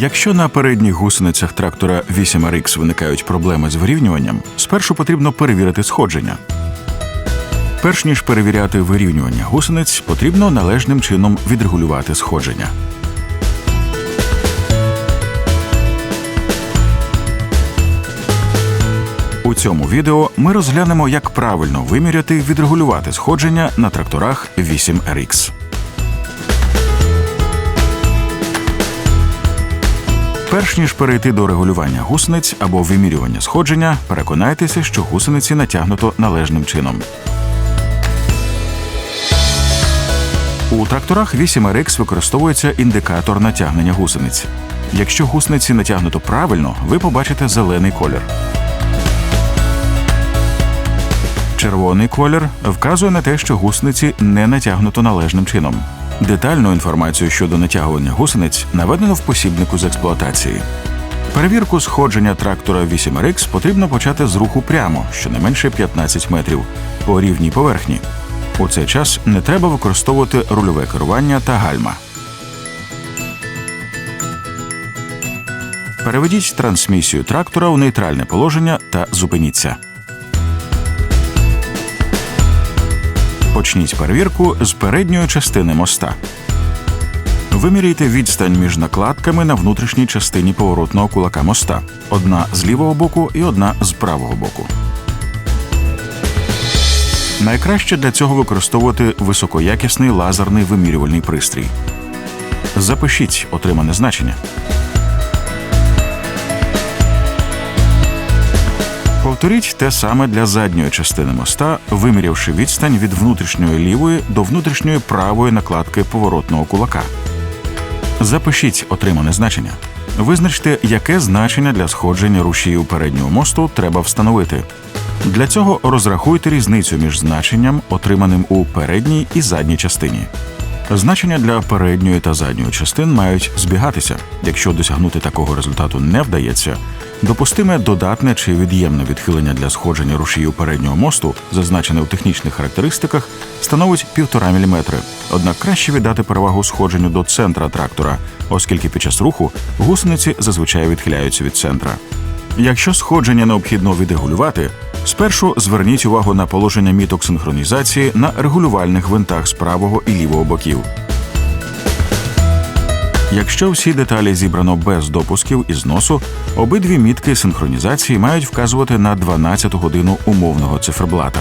Якщо на передніх гусеницях трактора 8RX виникають проблеми з вирівнюванням, спершу потрібно перевірити сходження. Перш ніж перевіряти вирівнювання гусениць, потрібно належним чином відрегулювати сходження. У цьому відео ми розглянемо, як правильно виміряти відрегулювати сходження на тракторах 8RX. Перш ніж перейти до регулювання гусениць або вимірювання сходження, переконайтеся, що гусениці натягнуто належним чином. У тракторах 8RX використовується індикатор натягнення гусениць. Якщо гусениці натягнуто правильно, ви побачите зелений колір. Червоний колір вказує на те, що гусениці не натягнуто належним чином. Детальну інформацію щодо натягування гусениць наведено в посібнику з експлуатації. Перевірку сходження трактора 8RX потрібно почати з руху прямо, щонайменше 15 метрів, по рівній поверхні. У цей час не треба використовувати рульове керування та гальма. Переведіть трансмісію трактора у нейтральне положення та зупиніться. Почніть перевірку з передньої частини моста. Виміряйте відстань між накладками на внутрішній частині поворотного кулака моста. Одна з лівого боку і одна з правого боку. Найкраще для цього використовувати високоякісний лазерний вимірювальний пристрій. Запишіть отримане значення. Повторіть те саме для задньої частини моста, вимірявши відстань від внутрішньої лівої до внутрішньої правої накладки поворотного кулака. Запишіть отримане значення. Визначте, яке значення для сходження рушіїв переднього мосту треба встановити. Для цього розрахуйте різницю між значенням, отриманим у передній і задній частині. Значення для передньої та задньої частин мають збігатися. Якщо досягнути такого результату не вдається, допустиме додатне чи від'ємне відхилення для сходження рушію переднього мосту, зазначене у технічних характеристиках, становить 1,5 мм. Однак краще віддати перевагу сходженню до центра трактора, оскільки під час руху гусениці зазвичай відхиляються від центра. Якщо сходження необхідно відрегулювати, спершу зверніть увагу на положення міток синхронізації на регулювальних гвинтах з правого і лівого боків. Якщо всі деталі зібрано без допусків і зносу, обидві мітки синхронізації мають вказувати на 12 годину умовного циферблата.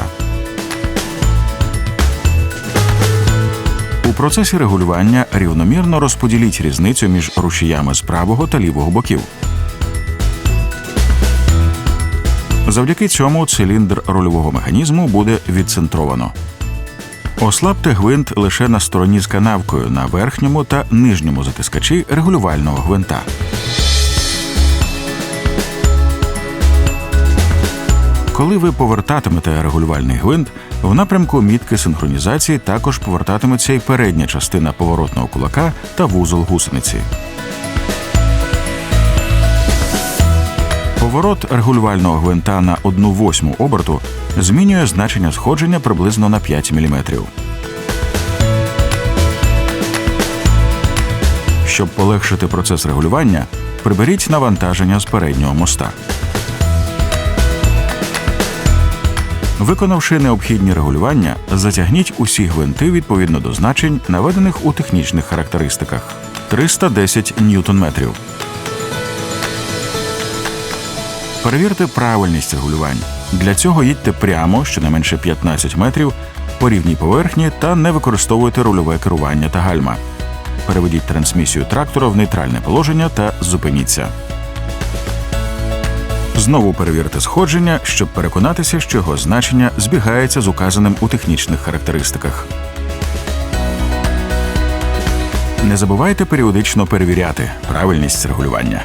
У процесі регулювання рівномірно розподіліть різницю між рушіями з правого та лівого боків. Завдяки цьому циліндр рульового механізму буде відцентровано. Ослабте гвинт лише на стороні з канавкою на верхньому та нижньому затискачі регулювального гвинта. Коли ви повертатимете регулювальний гвинт, в напрямку мітки синхронізації також повертатиметься і передня частина поворотного кулака та вузол гусениці. Поворот регулювального гвинта на 1 восьму оберту змінює значення сходження приблизно на 5 мм. Щоб полегшити процес регулювання, приберіть навантаження з переднього моста. Виконавши необхідні регулювання, затягніть усі гвинти відповідно до значень, наведених у технічних характеристиках 310 ньютон-метрів. Перевірте правильність регулювань. Для цього їдьте прямо, щонайменше 15 метрів, по рівній поверхні та не використовуйте рульове керування та гальма. Переведіть трансмісію трактора в нейтральне положення та зупиніться. Знову перевірте сходження, щоб переконатися, що його значення збігається з указаним у технічних характеристиках. Не забувайте періодично перевіряти правильність регулювання.